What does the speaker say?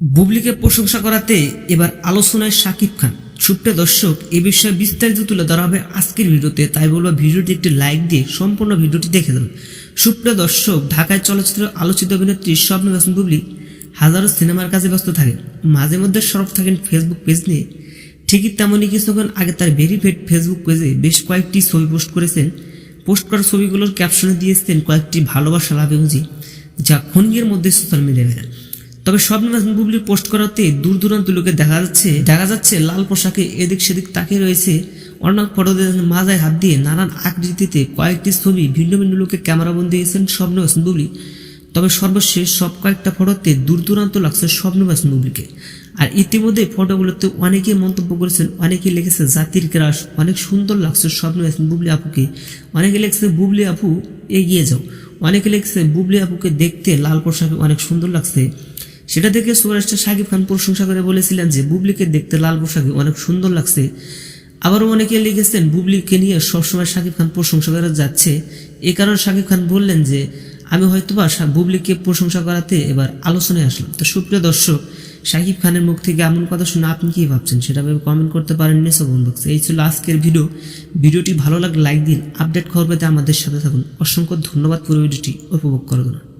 বুবলিকে প্রশংসা করাতে এবার আলোচনায় সাকিব খান। সুপ্রিয় দর্শক, এ বিষয়ে বিস্তারিত তুলে ধরা হবে আজকের ভিডিওতে, তাই বলব ভিডিওটি একটি লাইক দিয়ে সম্পূর্ণ ভিডিওটি দেখে দেবেন। সুপ্রিয় দর্শক, ঢাকায় চলচ্চিত্র আলোচিত অভিনেত্রী স্বপ্ন হাসান বুবলি হাজারো সিনেমার কাজে ব্যস্ত থাকেন। মাঝে মধ্যে সরব থাকেন ফেসবুক পেজ নিয়ে। ঠিকই তেমনই কিছুক্ষণ আগে তার ভেরিফাইড ফেসবুক পেজে বেশ কয়েকটি ছবি পোস্ট করেছেন। পোস্ট করা ছবিগুলোর ক্যাপশনে দিয়েছেন কয়েকটি ভালোবাসা লাভ ইমোজি যা ক্ষণিকের মধ্যে সোশ্যাল মিডিয়ায় ভাইরাল। তবে স্বপ্ন বুবলির পোস্ট করাতে দূর দূরান্ত লোকে দেখা যাচ্ছে দেখা যাচ্ছে লাল পোশাকে এদিক সেদিক তাকিয়ে রয়েছে অর্ণব ফটোদের মাজায় হাত দিয়ে নানান আকৃতিতে কয়েকটি ছবি ভিন্ন ভিন্ন লোকে ক্যামেরাবন্দি দিয়েছেন স্বপ্ন বুবলি তবে সর্বশেষ সব কয়েকটা ফটোতে দূর দূরান্ত লাগছে স্বপ্ন হাসান বুবলিকে আর ইতিমধ্যে ফটোগুলোতে অনেকে মন্তব্য করেছেন অনেকে লিখেছে, জাতির ক্রাশ, অনেক সুন্দর লাগছে স্বপ্ন হাসান বুবলি আপুকে। অনেকে লিখছে, বুবলি আপু, এগিয়ে যাও। অনেকে লিখছে, বুবলি আপুকে দেখতে লাল পোশাকে অনেক সুন্দর লাগছে। সেটা দেখে সুপারস্টার শাকিব খান প্রশংসা করে বলেছিলেন যে, বুবলিকে দেখতে লাল পোশাকে অনেক সুন্দর লাগছে। আবারও অনেকে লিখেছেন, বুবলিকে নিয়ে সবসময় শাকিব খান প্রশংসা করে যাচ্ছে। এ কারণে শাকিব খান বললেন যে, আমি হয়তোবা বুবলিকে প্রশংসা করাতে এবার আলোচনায় আসলাম। তো সুপ্রিয় দর্শক, শাকিব খানের মুখ থেকে এমন কথা শুনে আপনি কি ভাবছেন সেটা ভেবে কমেন্ট করতে পারেন কমেন্ট বক্সে এই ছিল আজকের ভিডিও ভিডিওটি ভালো লাগলে লাইক দিন। আপডেট খবর পেতে আমাদের সাথে থাকুন। অসংখ্য ধন্যবাদ। পুরো ভিডিওটি উপভোগ করার জন্য